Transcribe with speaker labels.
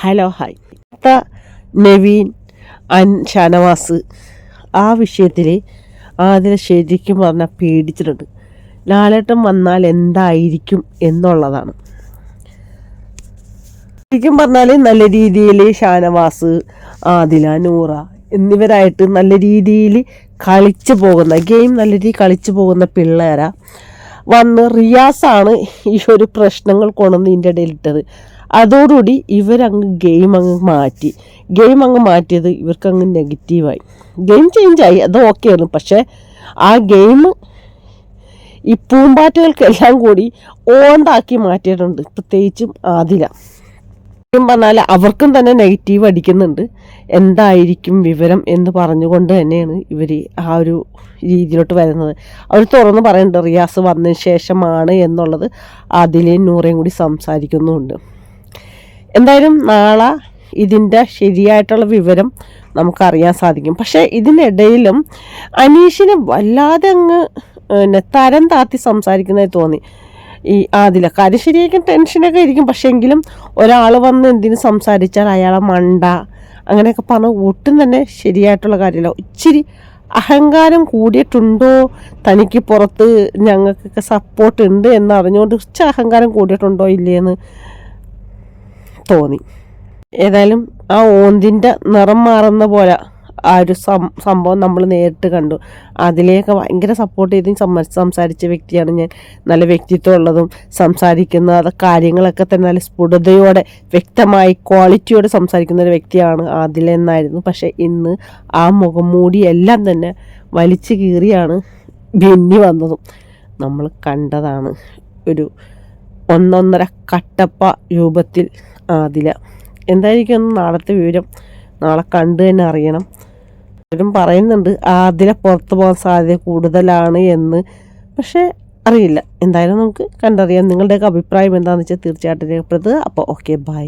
Speaker 1: Hello hi. അത്ത നവീൻ അൻ ഷാനവാസ്. ആ വിഷയത്തിൽ ആതിര ശരിക്കും പറഞ്ഞാൽ പേടിച്ചിട്ടുണ്ട്. ലാലേട്ടൻ വന്നാൽ എന്തായിരിക്കും എന്നുള്ളതാണ്. ശരിക്കും പറഞ്ഞാൽ നല്ല രീതിയിൽ ഷാനവാസ് ആദില നൂറ എന്നിവരായിട്ട് നല്ല രീതിയിൽ കളിച്ചു പോകുന്ന ഗെയിം നല്ല രീതിയിൽ കളിച്ചു പോകുന്ന പിള്ളേരാ. വന്ന് റിയാസാണ് ഈ ഒരു പ്രശ്നങ്ങൾ കൊണ്ടുവന്ന് ഇതിന്റെ ഇടയിലിട്ടത്. അതോടുകൂടി ഇവരങ്ങ് ഗെയിം അങ്ങ് മാറ്റി. ഗെയിം അങ്ങ് മാറ്റിയത് ഇവർക്കങ്ങ് നെഗറ്റീവായി ഗെയിം ചേഞ്ചായി അത് ഓക്കെ ആയിരുന്നു. പക്ഷേ ആ ഗെയിം ഈ പൂമ്പാറ്റകൾക്കെല്ലാം കൂടി ഓണ്ടാക്കി മാറ്റിയിട്ടുണ്ട്. പ്രത്യേകിച്ചും ആദില. പറഞ്ഞാൽ അവർക്കും തന്നെ നെഗറ്റീവ് അടിക്കുന്നുണ്ട്. എന്തായിരിക്കും വിവരം എന്ന് പറഞ്ഞുകൊണ്ട് തന്നെയാണ് ഇവർ ആ ഒരു രീതിയിലോട്ട് വരുന്നത്. അവർ തുറന്ന് പറയുന്നുണ്ട് റിയാസ് വന്നതിന് ശേഷമാണ് എന്നുള്ളത് അതിലേയും നൂറേയും കൂടി സംസാരിക്കുന്നുമുണ്ട് എന്തായാലും നാളെ ഇതിന്റെ ശരിയായിട്ടുള്ള വിവരം നമുക്കറിയാൻ സാധിക്കും. പക്ഷേ ഇതിനിടയിലും അനീഷിനെ വല്ലാതെ അങ്ങ് പിന്നെ തരം താത്തി സംസാരിക്കുന്നതായി തോന്നി. ഈ ആദില കാര്യം ശരിയായിരിക്കും ടെൻഷനൊക്കെ ഇരിക്കും. പക്ഷേ എങ്കിലും ഒരാൾ വന്ന് എന്തിനു സംസാരിച്ചാൽ അയാളെ മണ്ട അങ്ങനെയൊക്കെ പറഞ്ഞ ഒട്ടും തന്നെ ശരിയായിട്ടുള്ള കാര്യമില്ല. ഇച്ചിരി അഹങ്കാരം കൂടിയിട്ടുണ്ടോ? തനിക്ക് പുറത്ത് ഞങ്ങൾക്കൊക്കെ സപ്പോർട്ട് ഉണ്ട് എന്ന് അറിഞ്ഞുകൊണ്ട് ഇച്ചിരി അഹങ്കാരം കൂടിയിട്ടുണ്ടോ ഇല്ലയെന്ന് തോന്നി. ഏതായാലും ആ ഓന്തിന്റെ നിറം മാറുന്ന പോലെ ആ ഒരു സംഭവം നമ്മൾ നേരിട്ട് കണ്ടു. അതിലേക്ക് ഭയങ്കര സപ്പോർട്ട് ചെയ്ത് സംസാരിച്ച വ്യക്തിയാണ് ഞാൻ. നല്ല വ്യക്തിത്വം ഉള്ളതും സംസാരിക്കുന്ന കാര്യങ്ങളൊക്കെ തന്നെ നല്ല സ്ഫുടതയോടെ വ്യക്തമായി ക്വാളിറ്റിയോടെ സംസാരിക്കുന്ന ഒരു വ്യക്തിയാണ് അതിലെന്നായിരുന്നു പക്ഷേ ഇന്ന് ആ മുഖംമൂടി എല്ലാം തന്നെ വലിച്ചു കീറിയാണ് ബെന്നി വന്നതും. നമ്മൾ കണ്ടതാണ് ഒരു ഒന്നൊന്നര കട്ടപ്പ രൂപത്തിൽ ആദില. എന്തായിരിക്കും നാളത്തെ വിവരം നാളെ കണ്ടു തന്നെ അറിയണം. പലരും പറയുന്നുണ്ട് ആദില പുറത്തു പോകാൻ സാധ്യത കൂടുതലാണ് എന്ന്. പക്ഷേ അറിയില്ല. എന്തായാലും നമുക്ക് കണ്ടറിയാം. നിങ്ങളുടെയൊക്കെ അഭിപ്രായം എന്താണെന്ന് വെച്ചാൽ തീർച്ചയായിട്ടും രേഖപ്പെടുത്തുക. അപ്പോൾ ഓക്കെ ബൈ.